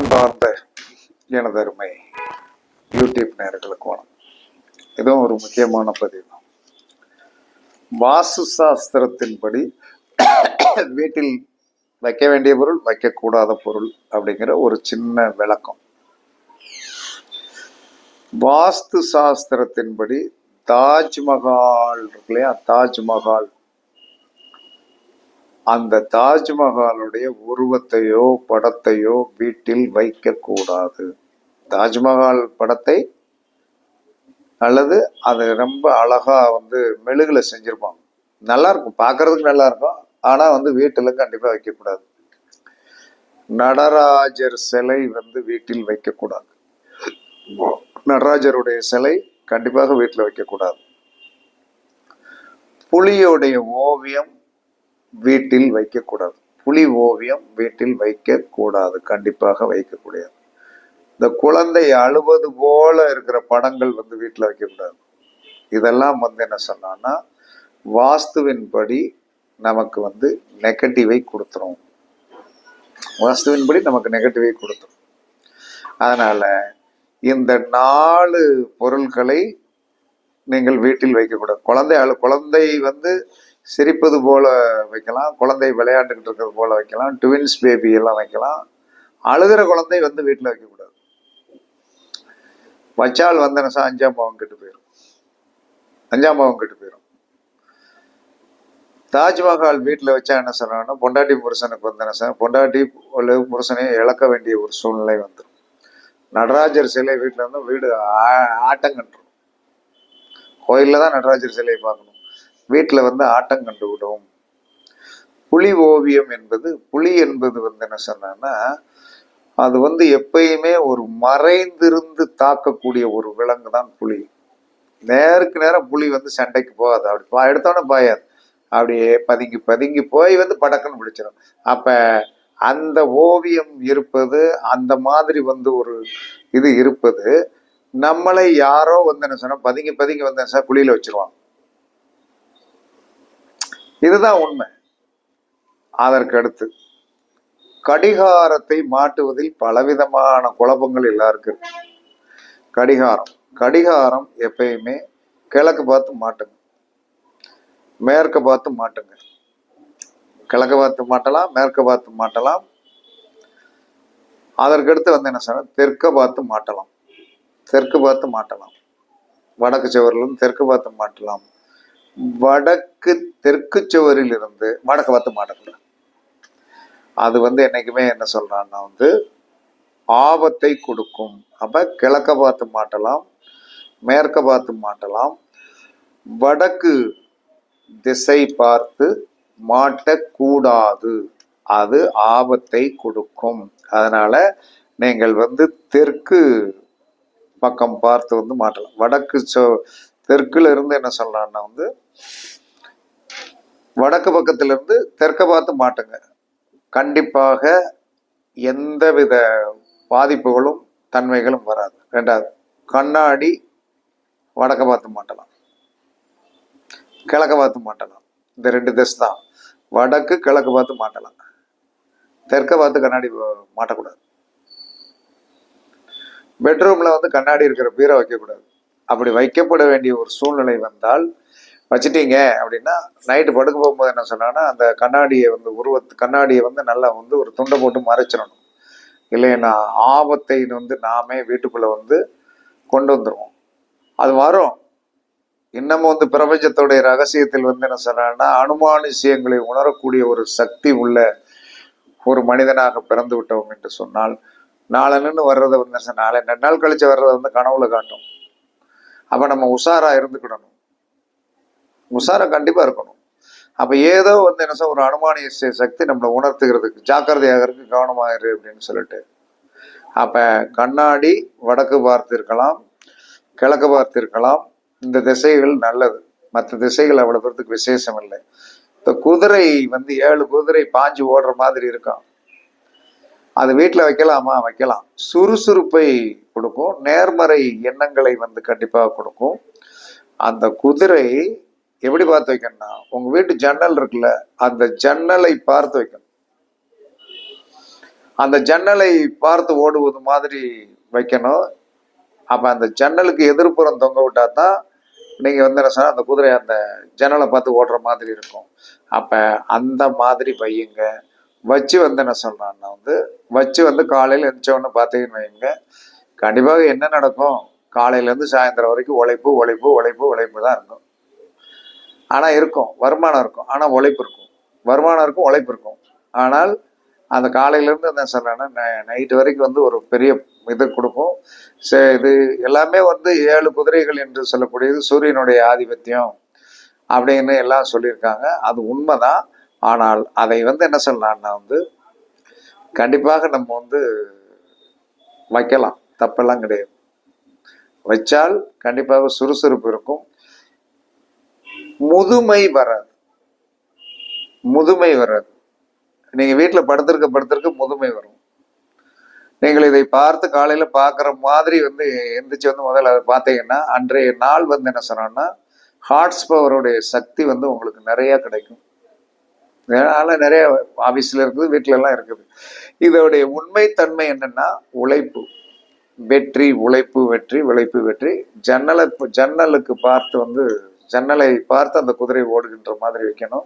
அன்பார்ந்த எனதருமை யூடியூப் நேர்களுக்கு வணக்கம். இதுவும் ஒரு முக்கியமான பதிவு. வாஸ்து சாஸ்திரத்தின்படி வீட்டில் வைக்க வேண்டிய பொருள் வைக்கக்கூடாத பொருள் அப்படிங்கிற ஒரு சின்ன விளக்கம். வாஸ்து சாஸ்திரத்தின்படி தாஜ்மஹால் இருக்கு இல்லையா தாஜ்மஹால் அந்த தாஜ்மஹாலுடைய உருவத்தையோ படத்தையோ வீட்டில் வைக்கக்கூடாது தாஜ்மஹால் படத்தை அல்லது அது ரொம்ப அழகா வந்து மெழுகுல செஞ்சிருப்பாங்க. நல்லா இருக்கும் பார்க்கறதுக்கு நல்லா இருக்கும் ஆனா வந்து வீட்டில் கண்டிப்பா வைக்கக்கூடாது நடராஜர் சிலை வந்து வீட்டில் வைக்கக்கூடாது நடராஜருடைய சிலை கண்டிப்பாக வீட்டில் வைக்கக்கூடாது புலியோடைய ஓவியம் வீட்டில் வைக்கக்கூடாது. புலி ஓவியம் வீட்டில் வைக்கக்கூடாது. கண்டிப்பாக வைக்கக்கூடாது. இந்த குழந்தை அழுவது போல இருக்கிற படங்கள் வந்து வீட்டில் வைக்கக்கூடாது. இதெல்லாம் வந்து என்ன சொன்னான்னா வாஸ்துவின்படி நமக்கு வந்து நெகட்டிவை கொடுத்துரும். வாஸ்துவின்படி நமக்கு நெகட்டிவை கொடுத்துரும். அதனால இந்த நாலு பொருட்களை நீங்கள் வீட்டில் வைக்கக்கூடாது. குழந்தை அழு குழந்தை வந்து சிரிப்பது போல வைக்கலாம் குழந்தை விளையாண்டுக்கிட்டு இருக்கிறது போல வைக்கலாம் ட்வின்ஸ் பேபி எல்லாம் வைக்கலாம். அழுகிற குழந்தை வந்து வீட்டில் வைக்கக்கூடாது. வச்சால் வந்தனசா அஞ்சாம் பாவம் கெட்டு போயிடும் அஞ்சாம் பாவம் கெட்டு போயிடும் தாஜ்மஹால் வீட்டில் வச்சா என்ன சொல்றாங்கன்னா பொண்டாட்டி புருஷனுக்கு வந்தனசா பொண்டாட்டி ஒரு புருஷனையும் இழக்க வேண்டிய ஒரு சூழ்நிலை வந்துடும் நடராஜர் சிலை வீட்டில் வந்து வீடு ஆ- ஆட்டம் கோயிலில் தான் நடராஜர் சிலையை பார்க்கணும். வீட்டில் வந்து ஆட்டம் கண்டு விடும் புலி ஓவியம் என்பது புலி என்பது வந்து என்ன சொன்னான்னா அது வந்து எப்பயுமே ஒரு மறைந்திருந்து தாக்கக்கூடிய ஒரு விலங்கு தான் புலி. நேருக்கு நேரம் புலி வந்து சண்டைக்கு போகாது. அப்படி பா எடுத்தோன்னே பாயாது. அப்படியே பதுங்கி பதுங்கி போய் வந்து படக்குன்னு பிடிச்சிடும் அப்போ அந்த ஓவியம் இருப்பது அந்த மாதிரி வந்து ஒரு இது இருப்பது நம்மளை யாரோ வந்து என்ன சொன்னால் பதுங்கி பதுங்கி வந்து என்ன சார் குழியில் வச்சுருவாங்க. இதுதான் உண்மை. அதற்கு அடுத்து கடிகாரத்தை மாட்டுவதில் பலவிதமான குழப்பங்கள் எல்லாருக்கும் இருக்கு. கடிகாரம். கடிகாரம் எப்பயுமே கிழக்கு பார்த்து மாட்டுங்க. மேற்க பார்த்து மாட்டுங்க. கிழக்கு பார்த்து மாட்டலாம் மேற்க பார்த்து மாட்டலாம். அதற்கடுத்து வந்து என்ன சொன்னா? தெற்க பார்த்து மாட்டலாம். தெற்கு பார்த்து மாட்டலாம். வடக்கு சுவரிலும் தெற்கு பார்த்து மாட்டலாம். வடக்கு தெற்கு சுவரில் இருந்து வடக்கு பார்த்து மாட்டக்கூடாது அது வந்து என்னைக்குமே என்ன சொல்கிறான்னா வந்து ஆபத்தை கொடுக்கும். அப்ப கிழக்க பார்த்து மாட்டலாம் மேற்க பார்த்து மாட்டலாம். வடக்கு திசை பார்த்து மாட்டக்கூடாது. அது ஆபத்தை கொடுக்கும். அதனால நீங்கள் வந்து தெற்கு பக்கம் பார்த்து வந்து மாட்டலாம். வடக்கு சோ தெற்குல இருந்து என்ன சொல்லலாம்னா வந்து வடக்கு பக்கத்துல இருந்து தெற்க பார்த்து மாட்டுங்க. கண்டிப்பாக எந்தவித பாதிப்புகளும் தன்மைகளும் வராது. ரெண்டாவது கண்ணாடி வடக்க பார்த்து மாட்டலாம். கிழக்க பார்த்து மாட்டலாம். இந்த ரெண்டு திசை தான். வடக்கு கிழக்கு பார்த்து மாட்டலாம். தெற்க பார்த்து கண்ணாடி மாட்டக்கூடாது. பெட்ரூம்ல வந்து கண்ணாடி இருக்கிற பீரை வைக்கக்கூடாது. அப்படி வைக்கப்பட வேண்டிய ஒரு சூழ்நிலை வந்தால் வச்சிட்டீங்க அப்படின்னா நைட்டு படுக்க போகும்போது என்ன சொன்னான்னா அந்த கண்ணாடியை வந்து உருவத்து கண்ணாடியை வந்து நல்லா வந்து ஒரு துண்டை போட்டு மறைச்சிடணும். இல்லைன்னா ஆபத்தை வந்து நாமே வீட்டுக்குள்ள வந்து கொண்டு வந்துடுவோம் அது வரும். இன்னமும் வந்து பிரபஞ்சத்துடைய ரகசியத்தில் வந்து என்ன சொல்றாங்கன்னா அனுமானுஷயங்களை உணரக்கூடிய ஒரு சக்தி உள்ள ஒரு மனிதனாக பிறந்து விட்டோம் என்று சொன்னால் நாளன்னு வர்றதை வந்து என்ன நாளை ரெண்டு நாள் கழிச்சு வர்றதை வந்து கனவுல காட்டும். அப்ப நம்ம உஷாரா இருந்துக்கிடணும். உஷாரா கண்டிப்பா இருக்கணும். அப்ப ஏதோ வந்து என்ன சொல்ல ஒரு அனுமானிய சக்தி நம்மளை உணர்த்துகிறதுக்கு ஜாக்கிரதையாக இருக்கு கவனமாயிரு அப்படின்னு சொல்லிட்டு. அப்ப கண்ணாடி வடக்கு பார்த்து இருக்கலாம் கிழக்கு பார்த்து இருக்கலாம் இந்த திசைகள் நல்லது. மற்ற திசைகள் அவ்வளவு பேர்த்துக்கு விசேஷம் இல்லை. இந்த குதிரை வந்து ஏழு குதிரை பாஞ்சு ஓடுற மாதிரி இருக்கும் அது வீட்டில் வைக்கலாமா? வைக்கலாம். சுறுசுறுப்பை கொடுக்கும். நேர்மறை எண்ணங்களை வந்து கண்டிப்பாக கொடுக்கும். அந்த குதிரை எப்படி பார்த்து வைக்கணும்னா உங்கள் வீட்டு ஜன்னல் இருக்குல்ல அந்த ஜன்னலை பார்த்து வைக்கணும். அந்த ஜன்னலை பார்த்து ஓடுவது மாதிரி வைக்கணும். அப்போ அந்த ஜன்னலுக்கு எதிர்ப்புறம் தொங்க விட்டா தான் நீங்கள் வந்து என்ன சொன்னால் அந்த குதிரை அந்த ஜன்னலை பார்த்து ஓடுற மாதிரி இருக்கும். அப்போ அந்த மாதிரி பையங்க வச்சு வந்து என்ன சொல்கிறான்னா வந்து வச்சு வந்து காலையில் எழுந்தோடனே பார்த்தீங்கன்னு வைங்க கண்டிப்பாக என்ன நடக்கும்? காலையிலேருந்து சாயந்தரம் வரைக்கும் உழைப்பு உழைப்பு உழைப்பு உழைப்பு தான் இருக்கும். ஆனால் இருக்கும். வருமானம் இருக்கும். ஆனால் உழைப்பு இருக்கும். வருமானம் இருக்கும் உழைப்பு இருக்கும். ஆனால் அந்த காலையிலேருந்து என்ன சொல்கிறேன்னா நைட்டு வரைக்கும் வந்து ஒரு பெரிய இது கொடுக்கும். சே இது எல்லாமே வந்து ஏழு குதிரைகள் என்று சொல்லக்கூடியது சூரியனுடைய ஆதிபத்தியம் அப்படின்னு எல்லாம் சொல்லியிருக்காங்க. அது உண்மைதான். ஆனால் அதை வந்து என்ன சொல்லலாம்னா வந்து கண்டிப்பாக நம்ம வந்து வைக்கலாம். தப்பெல்லாம் கிடையாது. வச்சால் கண்டிப்பாக சுறுசுறுப்பு இருக்கும். முதுமை வராது. முதுமை வராது. நீங்கள் வீட்டில் படுத்திருக்க படுத்திருக்க முதுமை வரும். நீங்கள் இதை பார்த்து காலையில் பார்க்குற மாதிரி வந்து எந்திரிச்சு வந்து முதல்ல அதை பார்த்தீங்கன்னா அன்றைய நாள் வந்து என்ன சொன்னோன்னா ஹார்ட்ஸ் பவருடைய சக்தி வந்து உங்களுக்கு நிறையா கிடைக்கும். அதனால நிறைய ஆஃபீஸில் இருக்குது வீட்டிலலாம் இருக்குது. இதோடைய உண்மைத்தன்மை என்னென்னா உழைப்பு. வெற்றி உழைப்பு வெற்றி உழைப்பு வெற்றி. ஜன்னலை ஜன்னலுக்கு பார்த்து வந்து ஜன்னலை பார்த்து அந்த குதிரை ஓடுகின்ற மாதிரி வைக்கணும்.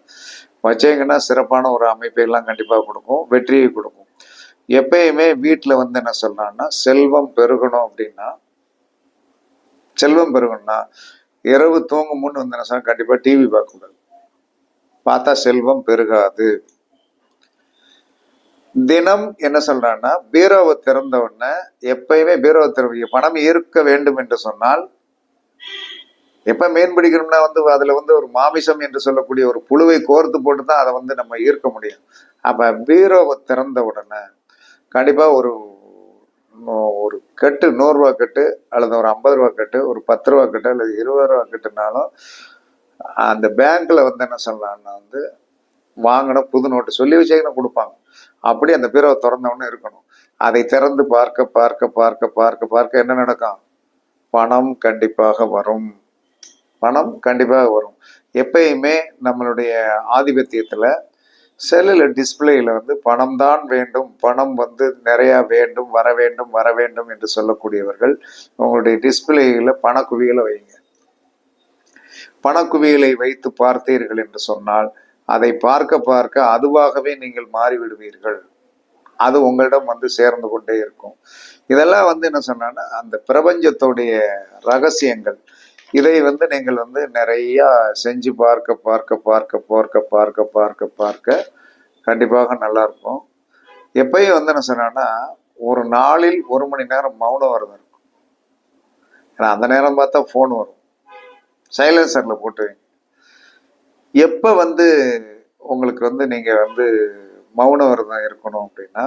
வச்சீங்கன்னா சிறப்பான ஒரு அமைப்பை எல்லாம் கண்டிப்பாக கொடுக்கும் வெற்றியை கொடுக்கும். எப்பயுமே வீட்டில் வந்து என்ன சொல்கிறான்னா செல்வம் பெருகணும் அப்படின்னா செல்வம் பெருகணும்னா இரவு தூங்கும் முன்னு வந்து என்ன சொன்னால் கண்டிப்பாக டிவி பார்க்கக்கூடாது. பார்த்தா செல்வம் பெருகாது. தினம் என்ன சொல்றான்னா பீரோவை திறந்த உடனே எப்பயுமே பீரோவை திறவு பணம் ஈர்க்க வேண்டும் என்று சொன்னால் எப்ப மீன் பிடிக்கணும்னா வந்து அதுல வந்து ஒரு மாமிசம் என்று சொல்லக்கூடிய ஒரு புழுவை கோர்த்து போட்டு தான் அதை வந்து நம்ம ஈர்க்க முடியும். அப்ப பீரோவை திறந்த உடனே கண்டிப்பா ஒரு ஒரு கட்டு நூறுரூவா கட்டு அல்லது ஒரு ஐம்பது ரூபா கட்டு ஒரு பத்து ரூபா கட்டு அல்லது இருபது ரூபா கட்டுனாலும் அந்த பேங்க்ல வந்து என்ன சொல்லலாம்னா வந்து வாங்கின புது நோட்டு சொல்லி வச்சேன்னு கொடுப்பாங்க. அப்படி அந்த பீரோவை திறந்தவொடனே இருக்கணும். அதை திறந்து பார்க்க பார்க்க பார்க்க பார்க்க பார்க்க என்ன நடக்கும்? பணம் கண்டிப்பாக வரும். பணம் கண்டிப்பாக வரும். எப்பயுமே நம்மளுடைய ஆதிபத்தியத்தில் செல்லில் டிஸ்பிளேயில் வந்து பணம் தான் வேண்டும் பணம் வந்து நிறையா வேண்டும் வர வேண்டும் வர வேண்டும் என்று சொல்லக்கூடியவர்கள் உங்களுடைய டிஸ்பிளேயில் பணக்குவியலை வைங்க. பணக்குவியலை வைத்து பார்த்தீர்கள் என்று சொன்னால் அதை பார்க்க பார்க்க அதுவாகவே நீங்கள் மாறிவிடுவீர்கள். அது உங்களிடம் வந்து சேர்ந்து கொண்டே இருக்கும். இதெல்லாம் வந்து என்ன சொன்னா அந்த பிரபஞ்சத்துடைய ரகசியங்கள். இதை வந்து நீங்கள் வந்து நிறைய செஞ்சு பார்க்க பார்க்க பார்க்க பார்க்க பார்க்க பார்க்க பார்க்க கண்டிப்பாக நல்லா இருக்கும். எப்பயும் வந்து என்ன சொன்னா ஒரு நாளில் ஒரு மணி நேரம் மௌனம் வரதா இருக்கும். ஏன்னா அந்த நேரம் பார்த்தா ஃபோன் வரும். சைலன்சரில் போட்டு. வைங்க எப்போ வந்து உங்களுக்கு வந்து நீங்கள் வந்து மௌன விரதம் இருக்கணும் அப்படின்னா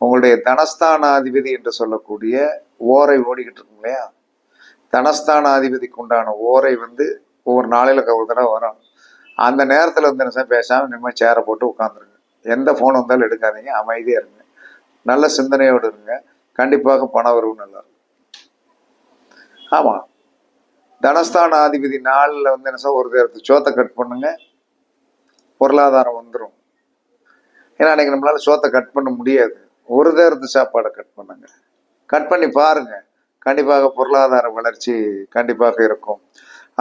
உங்களுடைய தனஸ்தானாதிபதி என்று சொல்லக்கூடிய ஓரை ஓடிக்கிட்டு இருக்கும் இல்லையா? தனஸ்தானாதிபதிக்கு உண்டான ஓரை வந்து ஒவ்வொரு நாளையில் ஒரு தடவை வரும். அந்த நேரத்தில் வந்து என்ன பேசாமல் நிம்மதி சேரை போட்டு உட்காந்துருங்க எந்த ஃபோன் வந்தாலும் எடுக்காதீங்க அமைதியாக இருங்க. நல்ல சிந்தனையோடு இருங்க. கண்டிப்பாக பண வரவு நல்லா இருக்கும். ஆமாம் தனஸ்தான அதிபதி நாளில் வந்து என்ன சார் ஒரு தேர்த்து சோத்தை கட் பண்ணுங்க. பொருளாதாரம் வந்துடும் ஏன்னா அன்னைக்கு நம்மளால் சோத்தை கட் பண்ண முடியாது. ஒரு தேரத்து சாப்பாடை கட் பண்ணுங்க. கட் பண்ணி பாருங்க. கண்டிப்பாக பொருளாதார வளர்ச்சி கண்டிப்பாக இருக்கும்.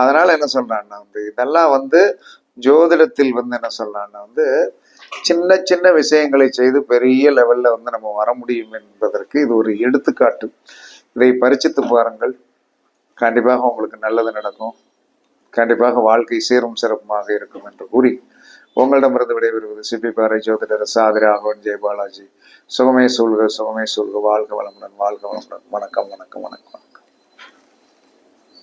அதனால் என்ன சொல்கிறான்னா வந்து இதெல்லாம் வந்து ஜோதிடத்தில் வந்து என்ன சொல்கிறான்னா வந்து சின்ன சின்ன விஷயங்களை செய்து பெரிய லெவலில் வந்து நம்ம வர முடியும் என்பதற்கு இது ஒரு எடுத்துக்காட்டு. இதை பரிச்சித்து பாருங்கள். கண்டிப்பாக உங்களுக்கு நல்லது நடக்கும். கண்டிப்பாக வாழ்க்கை சீரும் சிறப்புமாக இருக்கும் என்று கூறி உங்களிடமிருந்து விடைபெறுவது சிபி பாறை ஜோதிடர் சாதிரி ஆகவன் ஜெயபாலாஜி சுகமே சூழ்க சுகமே சூழ்க. வாழ்க வளமுடன் வாழ்க வளமுடன். வணக்கம் வணக்கம் வணக்கம்.